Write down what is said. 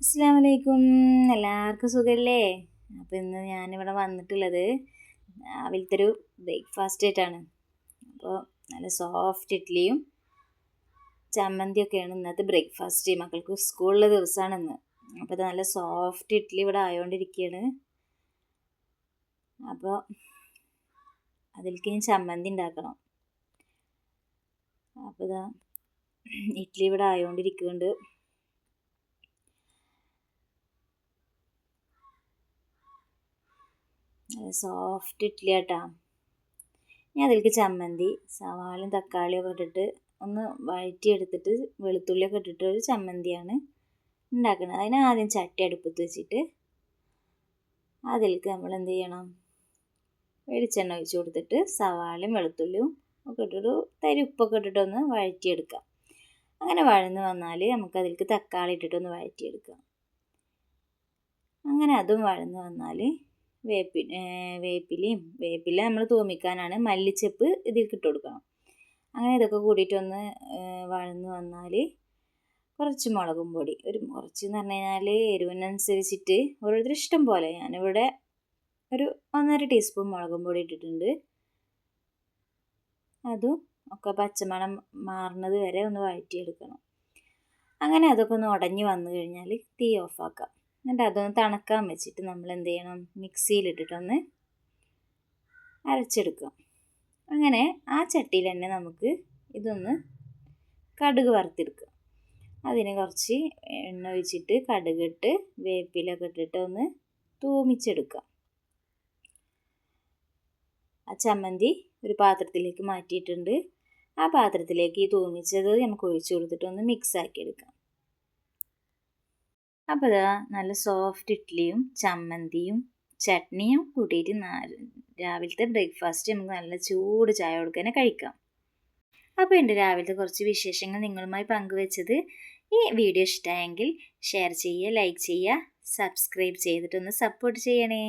അസ്സാം വലൈക്കും എല്ലാവർക്കും സുഖമല്ലേ അപ്പോൾ ഇന്ന് ഞാനിവിടെ വന്നിട്ടുള്ളത് രാവിലത്തെ ഒരു ബ്രേക്ക്ഫാസ്റ്റ് ആയിട്ടാണ്. അപ്പോൾ നല്ല സോഫ്റ്റ് ഇഡ്ഡലിയും ചമ്മന്തിയൊക്കെയാണ് ഇന്നത്തെ ബ്രേക്ക്ഫാസ്റ്റ് മക്കൾക്ക് സ്കൂളിലെ ദിവസമാണ് ഇന്ന്. അപ്പോൾ നല്ല സോഫ്റ്റ് ഇഡ്ഡലി ഇവിടെ ആയോണ്ടിരിക്കുകയാണ് അപ്പോൾ അതിലേക്ക് ഞാൻ ചമ്മന്തി ഉണ്ടാക്കണം. അപ്പോൾ ഇതാ ഇഡ്ഡലി ഇവിടെ ആയോണ്ടിരിക്കുന്നുണ്ട്. സോഫ്റ്റ് ഇഡ്ഡലി ആട്ടാ ഇനി അതിലേക്ക് ചമ്മന്തി സവാളയും തക്കാളിയൊക്കെ ഇട്ടിട്ട് ഒന്ന് വഴറ്റിയെടുത്തിട്ട് വെളുത്തുള്ളിയൊക്കെ ഇട്ടിട്ട് ഒരു ചമ്മന്തിയാണ് ഉണ്ടാക്കുന്നത്. അതിന് ആദ്യം ചട്ടി അടുപ്പത്ത് വെച്ചിട്ട് അതിലേക്ക് നമ്മൾ എന്ത് ചെയ്യണം? വെളിച്ചെണ്ണ ഒഴിച്ച് കൊടുത്തിട്ട് സവാളയും വെളുത്തുള്ളിയും ഒക്കെ ഇട്ടിട്ട് തരി ഉപ്പൊക്കെ ഇട്ടിട്ടൊന്ന് വഴറ്റിയെടുക്കാം. അങ്ങനെ വഴന്ന് വന്നാൽ നമുക്ക് അതിലേക്ക് തക്കാളി ഇട്ടിട്ടൊന്ന് വഴറ്റിയെടുക്കാം. അങ്ങനെ അതും വഴന്ന് വന്നാൽ വേപ്പി വേപ്പിലയും വേപ്പില നമ്മൾ തൂമിക്കാനാണ് മല്ലിച്ചപ്പ് ഇതിൽ ഇട്ട് കൊടുക്കണം അങ്ങനെ ഇതൊക്കെ കൂടിയിട്ടൊന്ന് വഴന്ന് വന്നാൽ കുറച്ച് മുളകും പൊടി ഒരു കുറച്ച് എന്ന് പറഞ്ഞു കഴിഞ്ഞാൽ എരിവിനനുസരിച്ചിട്ട് ഓരോരുത്തർ ഇഷ്ടം പോലെ. ഞാനിവിടെ ഒരു ഒന്നര ടീസ്പൂൺ മുളകും പൊടി ഇട്ടിട്ടുണ്ട്. അതും ഒക്കെ പച്ചമണം മാറുന്നത് വരെ ഒന്ന് വഴറ്റിയെടുക്കണം. അങ്ങനെ അതൊക്കെ ഒന്ന് ഉടഞ്ഞു വന്നു കഴിഞ്ഞാൽ തീ ഓഫാക്കാം. എന്നിട്ട് അതൊന്ന് തണുക്കാൻ വെച്ചിട്ട് നമ്മൾ എന്ത് ചെയ്യണം മിക്സിയിലിട്ടിട്ടൊന്ന് അരച്ചെടുക്കാം. അങ്ങനെ ആ ചട്ടിയിൽ തന്നെ നമുക്ക് ഇതൊന്ന് കടുക് വറുത്തെടുക്കുക അതിന് കുറച്ച് എണ്ണ ഒഴിച്ചിട്ട് കടുകിട്ട് വേപ്പിലൊക്കെ ഇട്ടിട്ട് ഒന്ന് തൂമിച്ചെടുക്കാം. ആ ചമ്മന്തി ഒരു പാത്രത്തിലേക്ക് മാറ്റിയിട്ടുണ്ട്. ആ പാത്രത്തിലേക്ക് ഈ തൂമിച്ചത് നമുക്ക് ഒഴിച്ചു കൊടുത്തിട്ട് ഒന്ന് മിക്സ് ആക്കി അപ്പോൾ ഇതാ നല്ല സോഫ്റ്റ് ഇഡ്ഡലിയും ചമ്മന്തിയും ചട്നിയും കൂട്ടിയിട്ട് രാവിലത്തെ ബ്രേക്ക്ഫാസ്റ്റ് നമുക്ക് നല്ല ചൂട് ചായ കൊടുക്കാനെ കഴിക്കാം. അപ്പോൾ എന്റെ രാവിലത്തെ കുറച്ച് വിശേഷങ്ങൾ നിങ്ങളുമായി പങ്കുവെച്ചത് ഈ വീഡിയോ ഇഷ്ടമായെങ്കിൽ ഷെയർ ചെയ്യുക ലൈക്ക് ചെയ്യുക സബ്സ്ക്രൈബ് ചെയ്തിട്ടൊന്ന് സപ്പോർട്ട് ചെയ്യണേ.